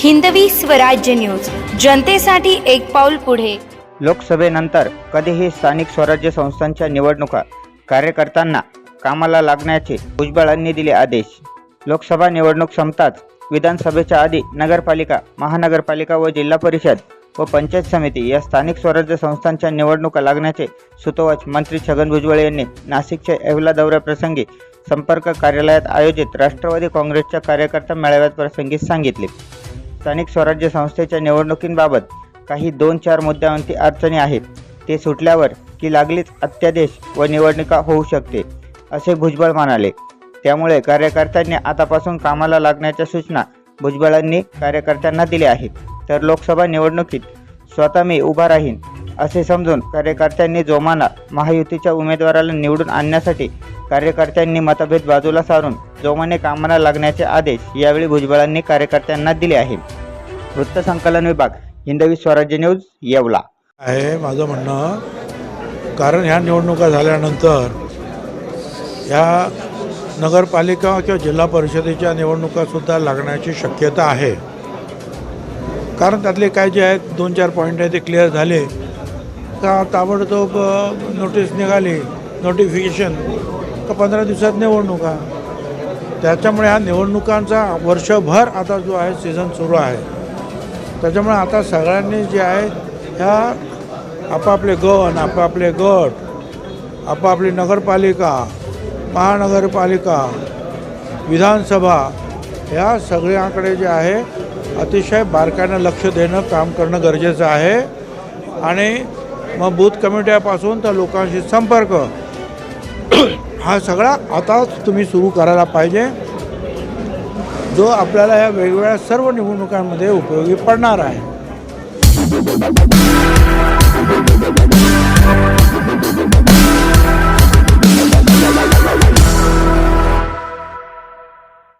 Hindavi Swarajya news. जनतेसाठी एक पाऊल पुढे. लोकसभेनंतर कधीही स्थानिक स्वराज्य संस्थांच्या निवडणुका कार्यकर्त्यांना कामाला लागण्याचे भुजबळांनी दिले आदेश. लोकसभा निवडणूक संपताच विधानसभेच्या आधी नगरपालिका महानगरपालिका व जिल्हा परिषद व पंचायत समिती या स्थानिक स्वराज्य संस्थांच्या निवडणुका लागण्याचे सुतोवाच मंत्री छगन भुजबळ यांनी नाशिकच्या येवला दौऱ्याप्रसंगी संपर्क कार्यालयात आयोजित राष्ट्रवादी काँग्रेसच्या कार्यकर्ता मेळाव्यात प्रसंगी सांगितले. स्थानिक स्वराज्य संस्थेच्या निवडणुकींबाबत काही दोन चार मुद्द्यांवरती अडचणी आहेत. ते सुटल्यावर की लागलीच अत्यादेश व निवडणुका होऊ शकते असे भुजबळ म्हणाले. त्यामुळे कार्यकर्त्यांनी आतापासून कामाला लागण्याच्या सूचना भुजबळांनी कार्यकर्त्यांना दिल्या आहेत. तर लोकसभा निवडणुकीत स्वतः मी उभा राहीन असे समजून कार्यकर्त्यांनी जोमाना महायुतीच्या उमेदवाराला निवडून आणण्यासाठी कार्यकर्त्यांनी मतभेद बाजूला सारून जोमाने कामाला लागण्याचे आदेश यावेळी भुजबळांनी कार्यकर्त्यांना दिले आहेत. वृत्तसंकलन विभाग हिंदवी स्वराज्य न्यूज येवला. आहे माझं म्हणणं. कारण ह्या निवडणुका झाल्यानंतर ह्या नगरपालिका किंवा जिल्हा परिषदेच्या निवडणुकासुद्धा लागण्याची शक्यता आहे. कारण त्यातले काय जे आहेत दोन चार पॉईंट आहे ते क्लिअर झाले. का ताबडतोब नोटीस निघाली नोटिफिकेशन का पंधरा दिवसात निवडणुका. त्याच्यामुळे ह्या निवडणुकांचा वर्षभर आता जो आहे सीझन सुरू आहे. त्याच्यामुळे आता सगळ्यांनी जे आहे ह्या आपापले गण आपापले गट आपापली नगरपालिका महानगरपालिका विधानसभा ह्या सगळ्याकडे जे आहे अतिशय बारकाईनं लक्ष देणं काम करणं गरजेचं आहे. आणि मग बूथ कमिट्यापासून तर लोकांशी संपर्क. हा सगळा आताच तुम्ही सुरू करायला पाहिजे. जो आपल्याला या वेगवेगळ्या सर्व निवडणुकांमध्ये उपयोगी पडणार आहे.